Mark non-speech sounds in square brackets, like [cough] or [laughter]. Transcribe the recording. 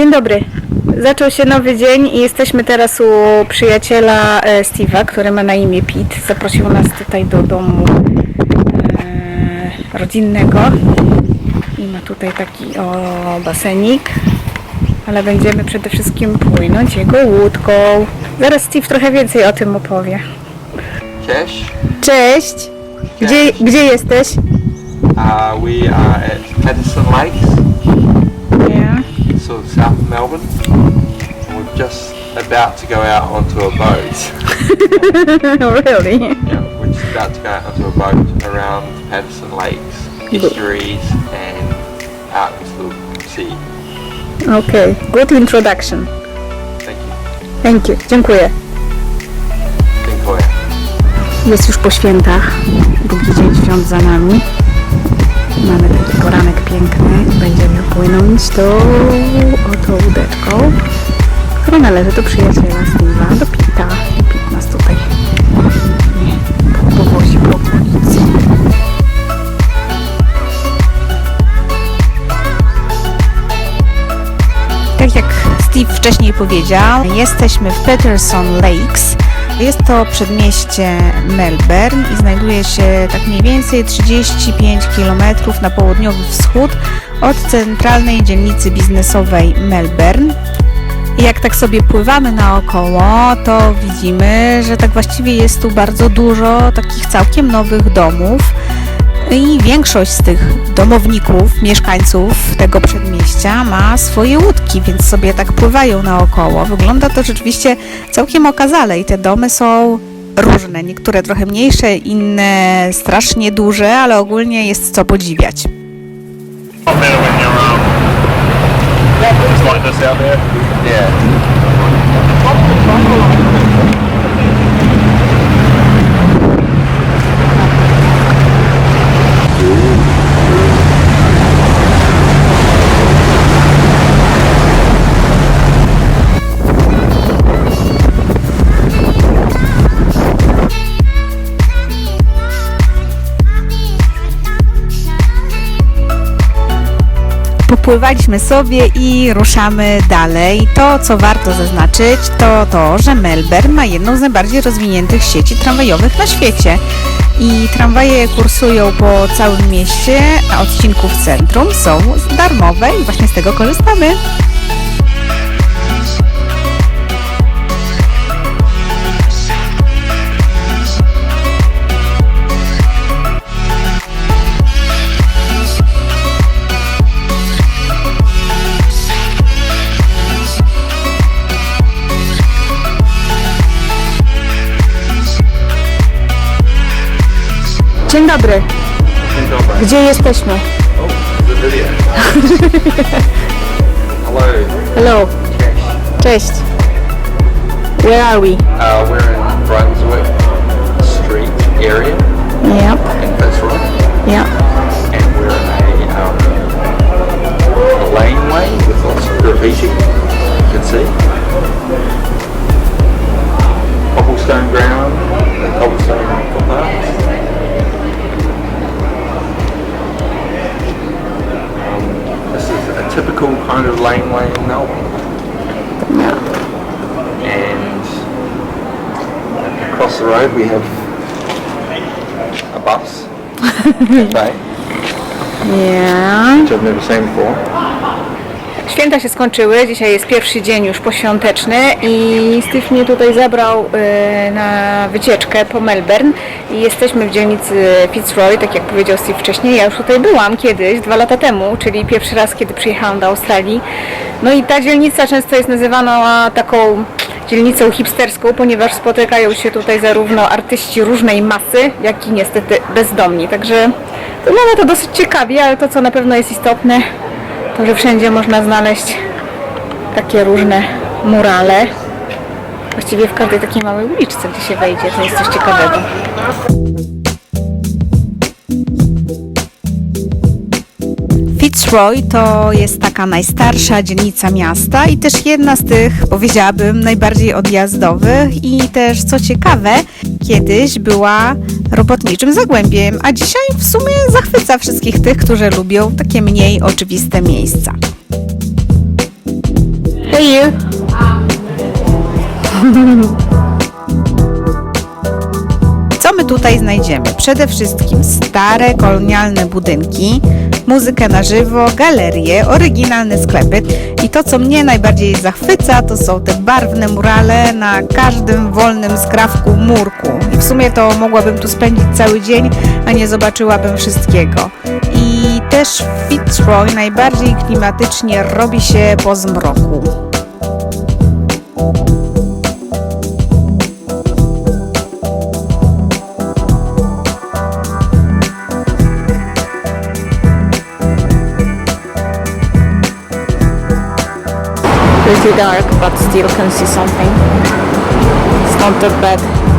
Dzień dobry. Zaczął się nowy dzień i jesteśmy teraz u przyjaciela e, Steve'a, który ma na imię Pete. Zaprosił nas tutaj do domu e, rodzinnego i ma tutaj taki o basenik, ale będziemy przede wszystkim płynąć jego łódką. Zaraz Steve trochę więcej o tym opowie. Cześć. Cześć! Gdzie, gdzie jesteś? Uh, we are at Patterson Lakes, Yeah. of south of Melbourne. We're just about to go out onto a boat. [laughs] really? yeah, we're just about to go out onto a boat around Patterson Lakes, estuaries, and out into the sea. Okay, good introduction. Thank you. Thank you. Dziękuję. Dziękuję. Jest już po świętach, drugi dzień świąt za nami. Mamy taki poranek piękny. Będziemy płynąć tą oto łódeczką, która należy do przyjaciela Steve'a, do Pita. Jesteśmy w Peterson Lakes. Jest to przedmieście Melbourne i znajduje się tak mniej więcej 35 km na południowy wschód od centralnej dzielnicy biznesowej Melbourne. I jak tak sobie pływamy naokoło, to widzimy, że tak właściwie jest tu bardzo dużo takich całkiem nowych domów. I większość z tych domowników, mieszkańców tego przedmieścia ma swoje łódki, więc sobie tak pływają naokoło. Wygląda to rzeczywiście całkiem okazale i te domy są różne. Niektóre trochę mniejsze, inne strasznie duże, ale ogólnie jest co podziwiać. it's like this out there. Yeah. Popływaliśmy sobie i ruszamy dalej. To, co warto zaznaczyć, to to, że Melbourne ma jedną z najbardziej rozwiniętych sieci tramwajowych na świecie. I tramwaje kursują po całym mieście, a odcinki w centrum są darmowe i właśnie z tego korzystamy. Dzień dobry. Dzień dobry. Gdzie jesteśmy? Oh, the video. Hello. Hello. Cześć. Where are we? Uh, we're in Brunswick Street area Yep. in Fitzroy. Yep. and we're in a, um, a laneway with lots of graffiti, you can see. Cobblestone ground, of laneway in Melbourne. And across the road we have a bus, [laughs] cafe, Yeah. which I've never seen before. Święta się skończyły, dzisiaj jest pierwszy dzień już poświąteczny i Steve mnie tutaj zabrał e, na wycieczkę po Melbourne i jesteśmy w dzielnicy Fitzroy, tak jak powiedział Steve wcześniej. Ja już tutaj byłam kiedyś, dwa lata temu, czyli pierwszy raz, kiedy przyjechałam do Australii. No i ta dzielnica często jest nazywana taką dzielnicą hipsterską, ponieważ spotykają się tutaj zarówno artyści różnej masy, jak i niestety bezdomni. Także wygląda to dosyć ciekawie, ale to co na pewno jest istotne, to, że wszędzie można znaleźć takie różne murale. Właściwie w każdej takiej małej uliczce, gdzie się wejdzie, to jest coś ciekawego. Fitzroy to jest taka najstarsza dzielnica miasta i też jedna z tych, powiedziałabym, najbardziej odjazdowych i też co ciekawe, kiedyś była robotniczym zagłębiem, a dzisiaj w sumie zachwyca wszystkich tych, którzy lubią takie mniej oczywiste miejsca. Hey! Co my tutaj znajdziemy? Przede wszystkim stare kolonialne budynki, muzykę na żywo, galerie, oryginalne sklepy i to, co mnie najbardziej zachwyca, to są te barwne murale na każdym wolnym skrawku murku. I w sumie to mogłabym tu spędzić cały dzień, a nie zobaczyłabym wszystkiego. I też Fitzroy najbardziej klimatycznie robi się po zmroku. Pretty dark, but still can see something. It's not that bad.